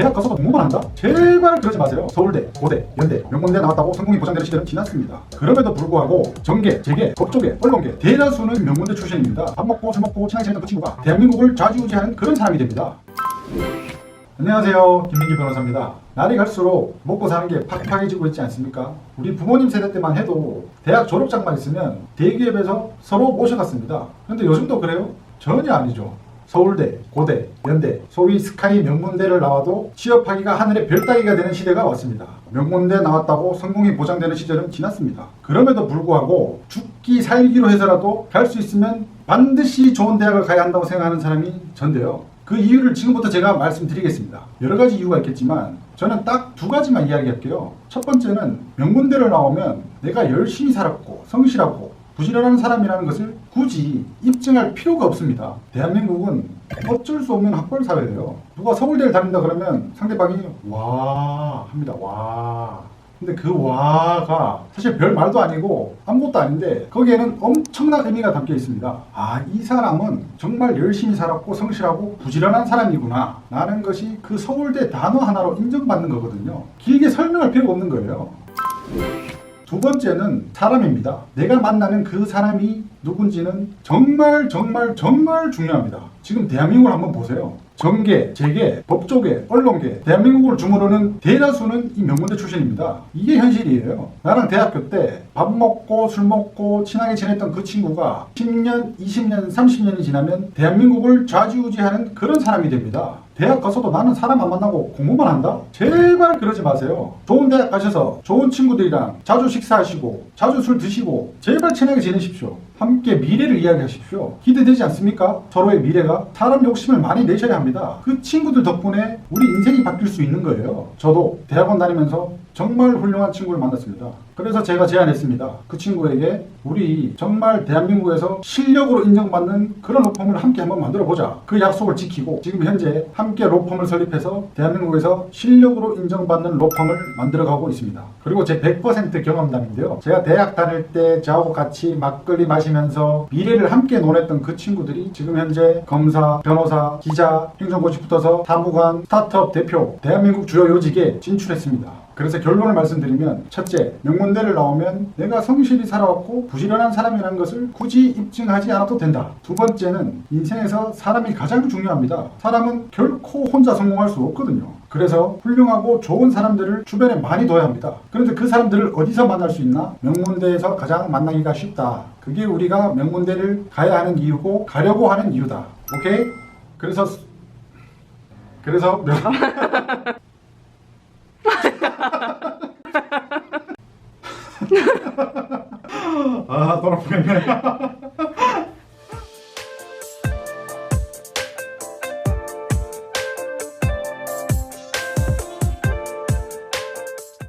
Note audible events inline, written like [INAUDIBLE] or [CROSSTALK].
대학 가서도 공부만 한다? 제발 그러지 마세요. 서울대, 고대, 연대, 명문대 나왔다고 성공이 보장되는 시대는 지났습니다. 그럼에도 불구하고 정계, 재계, 법조계, 언론계 대다수는 명문대 출신입니다. 밥 먹고 술 먹고 친하게 지냈던 그 친구가 대한민국을 좌지우지하는 그런 사람이 됩니다. 안녕하세요. 김민기 변호사입니다. 날이 갈수록 먹고 사는 게 팍팍해지고 있지 않습니까? 우리 부모님 세대 때만 해도 대학 졸업장만 있으면 대기업에서 서로 모셔갔습니다. 근데 요즘도 그래요? 전혀 아니죠. 서울대, 고대, 연대, 소위 스카이 명문대를 나와도 취업하기가 하늘의 별 따기가 되는 시대가 왔습니다. 명문대 나왔다고 성공이 보장되는 시절은 지났습니다. 그럼에도 불구하고 죽기 살기로 해서라도 갈 수 있으면 반드시 좋은 대학을 가야 한다고 생각하는 사람이 전데요. 그 이유를 지금부터 제가 말씀드리겠습니다. 여러 가지 이유가 있겠지만 저는 딱 두 가지만 이야기할게요. 첫 번째는 명문대를 나오면 내가 열심히 살았고 성실하고 부지런한 사람이라는 것을 굳이 입증할 필요가 없습니다. 대한민국은 어쩔 수 없는 학벌 사회예요. 누가 서울대를 다닌다 그러면 상대방이 와 합니다. 와. 근데 그 와가 사실 별 말도 아니고 아무것도 아닌데 거기에는 엄청난 의미가 담겨 있습니다. 아, 이 사람은 정말 열심히 살았고 성실하고 부지런한 사람이구나. 라는 것이 그 서울대 단어 하나로 인정받는 거거든요. 길게 설명할 필요가 없는 거예요. 두 번째는 사람입니다. 내가 만나는 그 사람이 누군지는 정말 정말 정말 중요합니다. 지금 대한민국을 한번 보세요. 정계, 재계, 법조계, 언론계, 대한민국을 주무르는 대다수는 이 명문대 출신입니다. 이게 현실이에요. 나랑 대학교 때 밥 먹고 술 먹고 친하게 지냈던 그 친구가 10년, 20년, 30년이 지나면 대한민국을 좌지우지하는 그런 사람이 됩니다. 대학 가서도 나는 사람 안 만나고 공부만 한다? 제발 그러지 마세요. 좋은 대학 가셔서 좋은 친구들이랑 자주 식사하시고 자주 술 드시고 제발 친하게 지내십시오. 함께 미래를 이야기하십시오. 기대되지 않습니까? 서로의 미래가 사람 욕심을 많이 내셔야 합니다. 그 친구들 덕분에 우리 인생이 바뀔 수 있는 거예요. 저도 대학원 다니면서 정말 훌륭한 친구를 만났습니다. 그래서 제가 제안했습니다. 그 친구에게 우리 정말 대한민국에서 실력으로 인정받는 그런 로펌을 함께 한번 만들어 보자. 그 약속을 지키고 지금 현재 함께 로펌을 설립해서 대한민국에서 실력으로 인정받는 로펌을 만들어 가고 있습니다. 그리고 제 100% 경험담인데요. 제가 대학 다닐 때 저하고 같이 막걸리 마시면서 미래를 함께 논했던 그 친구들이 지금 현재 검사, 변호사, 기자, 행정고시 붙어서 사무관, 스타트업 대표, 대한민국 주요 요직에 진출했습니다. 그래서 결론을 말씀드리면 첫째, 명문대를 나오면 내가 성실히 살아왔고 부지런한 사람이라는 것을 굳이 입증하지 않아도 된다. 두 번째는 인생에서 사람이 가장 중요합니다. 사람은 결코 혼자 성공할 수 없거든요. 그래서 훌륭하고 좋은 사람들을 주변에 많이 둬야 합니다. 그런데 그 사람들을 어디서 만날 수 있나? 명문대에서 가장 만나기가 쉽다. 그게 우리가 명문대를 가야 하는 이유고 가려고 하는 이유다. 오케이? 그래서 그래서 명... [LAUGHS] 아, 돈 아프겠네.